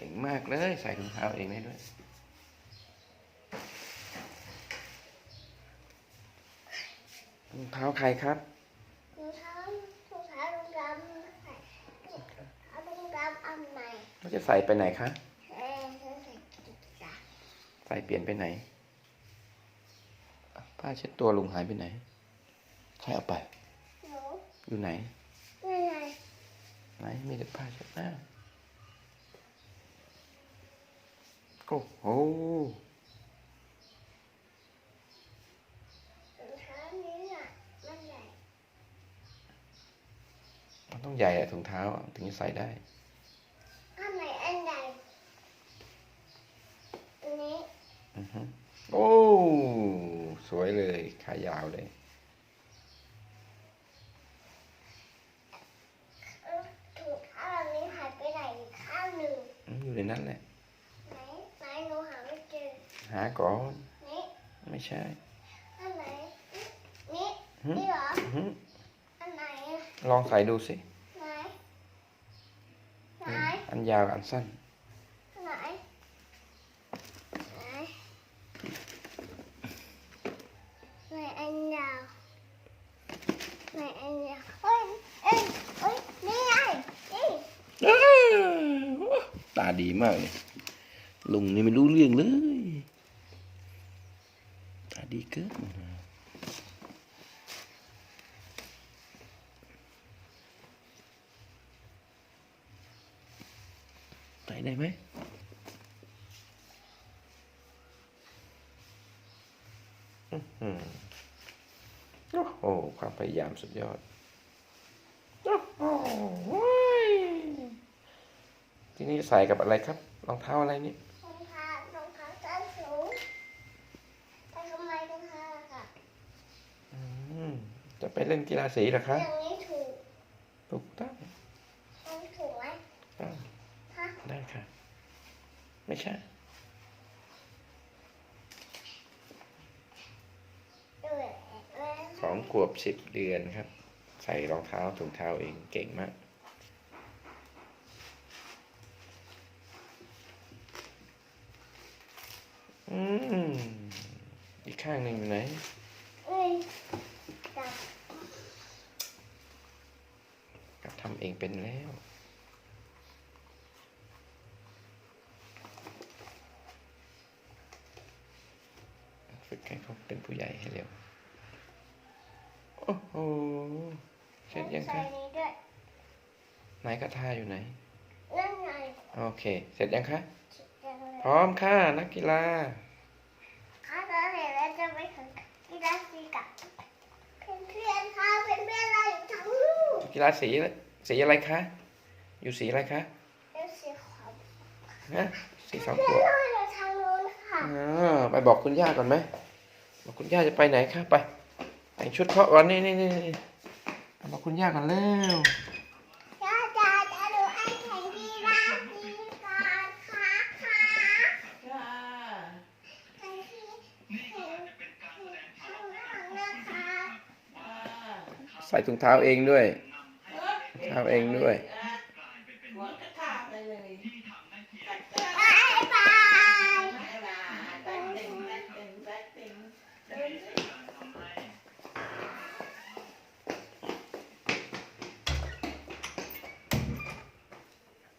ก่งมากเลย ใส่ถุงเท้าเองได้ด้วยรองเท้าใครครับรองเท้ารองเท้ารองดำใส่เอารองดำอันใหม่เราจะใส่ไปไหนคะเอ้ยใส่ตุ๊กตาใส่เปลี่ยนไปไหนอะผ้าเช็ดตัวลุงหายไปไหน ใครเอาไปหนูอยู่ไหนไม่ไงไหน มีแต่ผ้าเช็ดหน้า โอ้โหรองเท้านี้อะมันใหญ่มันต้องใหญ่อะถุงเท้าอะถึงจะใส่ได้อันไหนอันใหญ่อันนี้อือฮึโอ้สวยเลยขายาวเลยเออถุงเท้าอันนี้หายไปไหนอีกข้างหนึ่งอืมอยู่ในนั้นแหละ ไหนไหนหนูหาไม่เจอ หาก่อนนี่ไม่ใช่ อันไหน นี่หึนี่เหรออือฮึอันไหนอะลองใส่ดูสิ ไหน ไหน อันยาวกับอันสั้น ไหน ไหน ไหนอันยาว ไหนอันยาวเอ้ยเอ้ยเอ้ยนี่ไงนี่อ้าวตาดีมากเลยลุงนี่ไม่รู้เรื่องเลยตา ดีเกินใส่ได้ไหมโอ้โหความพยายามสุดยอด โอ้โหทีนี้ใส่กับอะไรครับ รองเท้าอะไรนี่ รองเท้ารองเท้าส้นสูงไปทำไมกันคะค่ะ อืมจะ ไปเล่นกีฬาสีเหรอคะอย่างนี้ถูกถูกต้องมันถูกไหมต้องฮะได้ค่ะ ไม่ใช่เออเออสองขวบสิบเดือนครับ ใส่รองเท้าถุงเท้าเองเก่งมากอืมอีกข้างหนึ่งอยู่ไหน เอ้ยจับ กับทำ เองเป็นแล้ว ฝึกให้เขาเป็นผู้ใหญ่ให้เร็ว โอ้โหเสร็จยังใส่คะนี้ด้วยไหนกระทาอยู่ไหนนั่นไงโอเค เสร็จยังคะจังเลยพร้อมค่ะ นักกีฬาข้าจะเห็นแล้วจะไปถึงกีฬาสีกับเพื่อนๆค่ะเพื่อนๆเราอยู่ทั้งลูกกีฬาสีอะไร สีอะไรคะ อยู่สีอะไรคะเป็นสีขาวฮะสีสองเพื่ขอนวบๆเราอยู่ทางนู้นค่ะอ่าไปบอกคุณย่าก่อนไหมบอกคุณย่าจะไปไหนคะไปแต่งชุดเพราะวันนี้นี่นี่นี่เอาบอกคุณย่าก่อนเร็วย่าจ๋าจะดูไอ้แข่งกีฬาสีก่อนค่ะค่ะจ้าแข่งที่แข่งข้างหลังนะคะอ่าใส่ถุงเท้าเองด้วยเอ้ย ทำเองด้วย